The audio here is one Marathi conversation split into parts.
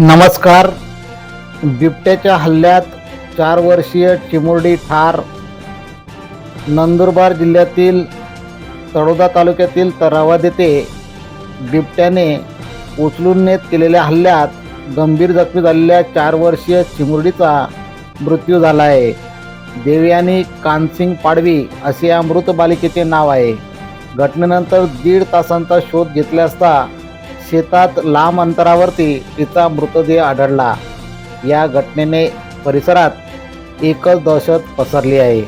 नमस्कार. बिबट्याच्या हल्ल्यात चार वर्षीय चिमुरडी ठार. नंदुरबार जिल्ह्यातील तळोदा तालुक्यातील तरावाद येथे बिबट्याने उचलून नेत केलेल्या हल्ल्यात गंभीर जखमी झालेल्या चार वर्षीय चिमुरडीचा मृत्यू झाला आहे. देवयानी कानसिंग पाडवी असे या मृत बालिकेचे नाव आहे. घटनेनंतर दीड तासांचा शोध घेतला असता शेतात लांब अंतरावरती तिचा मृतदेह आढळला. या घटनेने परिसरात एकच दहशत पसरली आहे.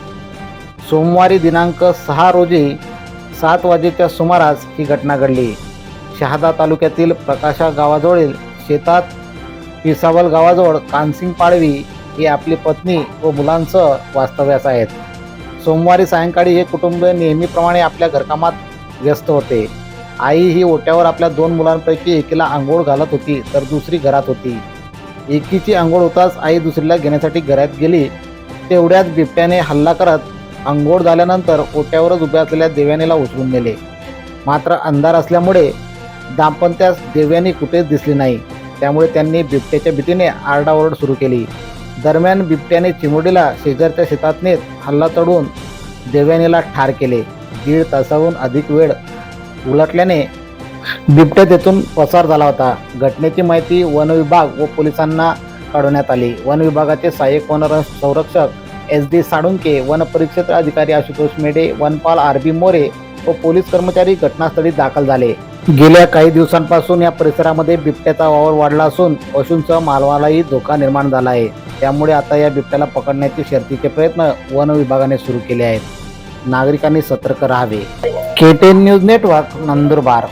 सोमवारी दिनांक सहा रोजी सात वाजेच्या सुमारास ही घटना घडली. शहादा तालुक्यातील प्रकाशा गावाजवळील शेतात पिसावल गावाजवळ कानसिंग पाडवी ही आपली पत्नी व मुलांसह वास्तव्यास आहेत. सोमवारी सायंकाळी हे कुटुंब नेहमीप्रमाणे आपल्या घरकामात व्यस्त होते. आई ही ओट्यावर आपल्या दोन मुलांपैकी एकीला आंघोळ घालत होती तर दुसरी घरात होती. एकीची आंघोळ होताच आई दुसरीला घेण्यासाठी घरात गेली. तेवढ्यात बिबट्याने हल्ला करत आंघोळ झाल्यानंतर ओट्यावरच उभ्या असलेल्या देव्यानेला उचलून नेले. मात्र अंधार असल्यामुळे दाम्पत्यास देव्यानी कुठेच दिसली नाही. त्यामुळे त्यांनी बिबट्याच्या भीतीने आरडाओरड सुरू केली. दरम्यान बिबट्याने चिमुडीला शेजारच्या शेतात नेत हल्ला चढवून देव्यानीला ठार केले. दीड तासाहून अधिक वेळ उलटल्याने बिबट्या तेथून पसार झाला होता. घटनेची माहिती वन विभाग व पोलिसांना काढवण्यात आली. वन विभागाचे सहाय्यक वन संरक्षक एस डी साळुंके वन परिक्षेत्र अधिकारी आशुतोष मेढे वनपाल आर बी मोरे व पोलीस कर्मचारी घटनास्थळी दाखल झाले. गेल्या काही दिवसांपासून या परिसरामध्ये बिबट्याचा वावर वाढला असून पशूंसह मालवालाही धोका निर्माण झाला आहे. त्यामुळे आता या बिबट्याला पकडण्याचे शर्तीचे प्रयत्न वन विभागाने सुरू केले आहेत. नागरिकांनी सतर्क राहावे. K ten news network Nandurbar.